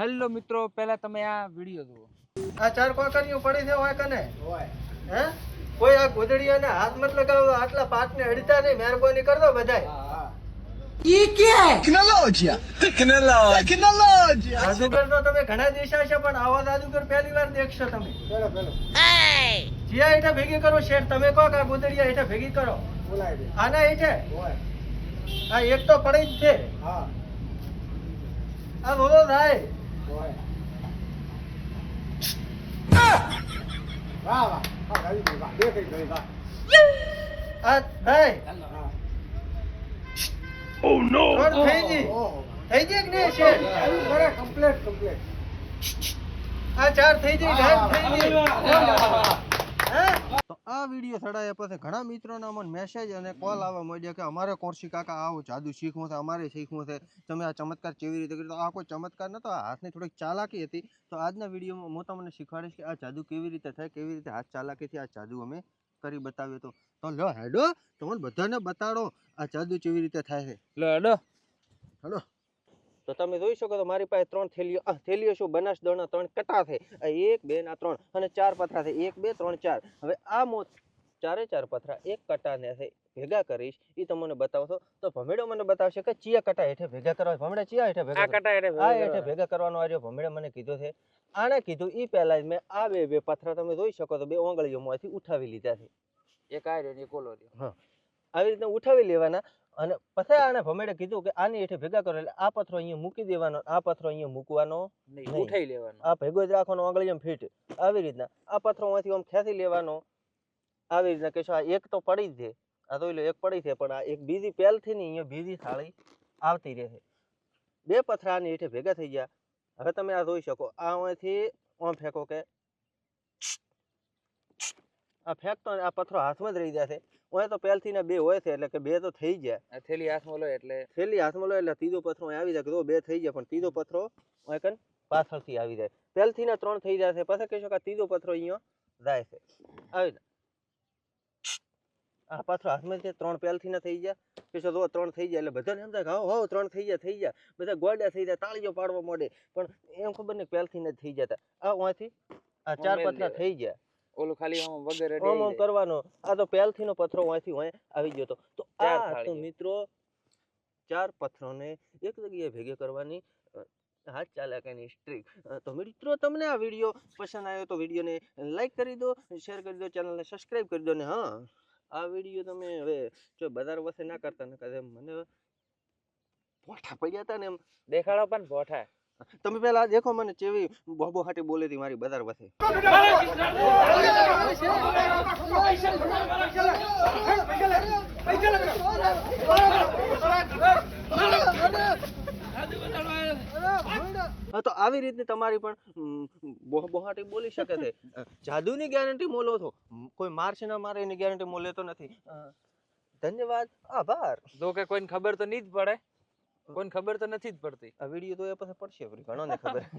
Hello મિત્રો પહેલા તમે આ વીડિયો જુઓ. આ ચાર કોકરીઓ પડી છે હોય કને હે? કોઈ આ ગોદડીયાને હાથ મત લગાવો આટલા પાટને અડતા નહીં મહેરબાની કર દો બધાય જાદુગર તો તમે ઘણા દેશા છે પણ આવા જાદુગર પહેલી વાર દેખશો તમે. જીયા એટા ભેગી કરો શેઠ તમે કો કે આ ગોદડીયા હેઠે ભેગી કરો. આના હેઠે? આ એક તો પડી જ છે. હા. આ બોલો થાય આ થાય પણ થઈ ગઈ થઈ ગઈ કે નહીં શેઠ આ ચાર થઈ ગઈ ગાયબ થઈ ગઈ? તો આ વીડિયો સડાયા પછી ઘણા મિત્રોના મને મેસેજ અને કોલ આવવા માંડ્યા કે અમારે કોર્સી કાકા આવું જાદુ શીખવું છે અમારે શીખવું છે. તમે આ ચમત્કાર કેવી રીતે કર્યો? આ કોઈ ચમત્કાર નતો આ હાથની થોડીક ચાલાકી હતી. તો આજના વિડીયોમાં હું તમને શીખવાડીશ કે આ જાદુ કેવી રીતે થાય કેવી રીતે હાથ ચાલાકીથી આ જાદુ અમે કરી બતાવ્યો તો તો લો હેડો તમને બધાને બતાડો આ જાદુ કેવી રીતે થાય છે. લો હેડો. હેલો તો તમે જોઈ શકો તો મારી પાસે ત્રણ થેલીઓ થેલીઓ શું? બનાસ દળના ત્રણ કટા છે. એક બે ના ત્રણ અને ચાર પથરા છે. એક બે ત્રણ ચાર. હવે આ મો ચારે ચાર પથરા એક કટાને છે ભેગા કરીશ. એ તમને બતાવશો. તો ભમેડો મને બતાવશે કે ચિયા કટા હેઠે ભેગા કરવા ભમેડા ચિયા હેઠે ભેગા કટા આ હેઠે ભેગા કરવાનો આવ્યો ભમડે મને કીધું છે. આને કીધું એ પહેલા જ મેં આ બે બે પથરા તમે જોઈ શકો તો બે ઓંગળીઓમાંથી ઉઠાવી લીધા છે. એક આ રહ્યો એક ઓલો રહ્યો. આવી રીતે ઉઠાવી લેવાના. અને પછી આને ભમેડે કીધું કે આની હેઠે ભેગા કરો એટલે આ પથરો અહીંયા મૂકી દેવાનો આ પથરો અહીંયા મૂકવાનો નહીં. ઉઠાઈ લેવાનો. આ ભેગો જ રાખવાનો આંગળી એમ ફિટ. આવી રીતના. આ પથ્થરોમાંથી આમ ખેંચી લેવાનો. આવી રીતના કહેશો આ એક તો પડી જ છે. આ તો એક પડી છે પણ આ એક બીજી પહેલથી ની અહીંયા બીજી થાળી આવતી રહે છે. બે પથરા આની હેઠે ભેગા થઈ ગયા. હવે તમે આ જોઈ શકો આ અહીંથી આમ ફેંકો કે આ ફેંકતો આ પથ્થરો હાથમાં જ રહી જશે ઓય તો પહેલથી ના બે હોય છે એટલે કે બે તો થઈ જાય. થેલી હાથમાં લો એટલે. થેલી હાથમાં લો એટલે ત્રીજો પથરો આવી જાય કે બે થઈ જાય પણ ત્રીજો પથરો કન પાછળથી આવી જાય. પહેલથી ને ત્રણ થઈ જશે પછી કહેશો કે ત્રીજો પથરો અહીંયા જાય છે. આવી આ પાછો હાથમાં છે. ત્રણ પહેલથી ના થઈ ગયા પછી જો ત્રણ થઈ જાય એટલે બધાને એમ થાય કે હો હો ત્રણ થઈ જાય થઈ જાય. બધા ગોડા થઈ જાય તાળીઓ પાડવા માંડે. પણ એમ ખબર નહીં પહેલથી ના થઈ જતા. આ ઓથી આ ચાર પથરા થઈ ગયા ઓલું ખાલી આમ વગર અડે ઓમ ઓમ કરવાનો. આ તો પહેલથી નો પથરો અહીંથી હોય આવી ગયો તો. તો આ તો મિત્રો ચાર પથરોને એક જગ્યાએ ભેગે કરવાની હાથ ચાલાકીની સ્ટ્રીક તો મિત્રો તમને આ વીડિયો પસંદ આવ્યો તો વિડીયોને લાઈક કરી દો શેર કરી દો ચેનલને સબસ્ક્રાઇબ કરી દો ને હા. આ વીડિયો તમે હવે જો બજાર વસે ના કરતા ને મને પોઠા પડ્યા હતા ને એમ. દેખાડો પણ ભોઠા તમે પેલા દેખો મને ચેવી બોબો હાટી બોલી હતી મારી બજાર હા, તો આવી રીતની તમારી પણ બોહ બોહાટી બોલી શકે છે. જાદુની ગેરંટી મોલો છો? કોઈ મારશે ના મારે એની ગેરંટી મોલે તો નથી ધન્યવાદ, આભાર. જો કે કોઈને ખબર તો નહીં જ પડે. કોઈને ખબર તો નથી જ પડતી. આ વીડિયો તો એ પછી પડશે ઘણો ને ખબર.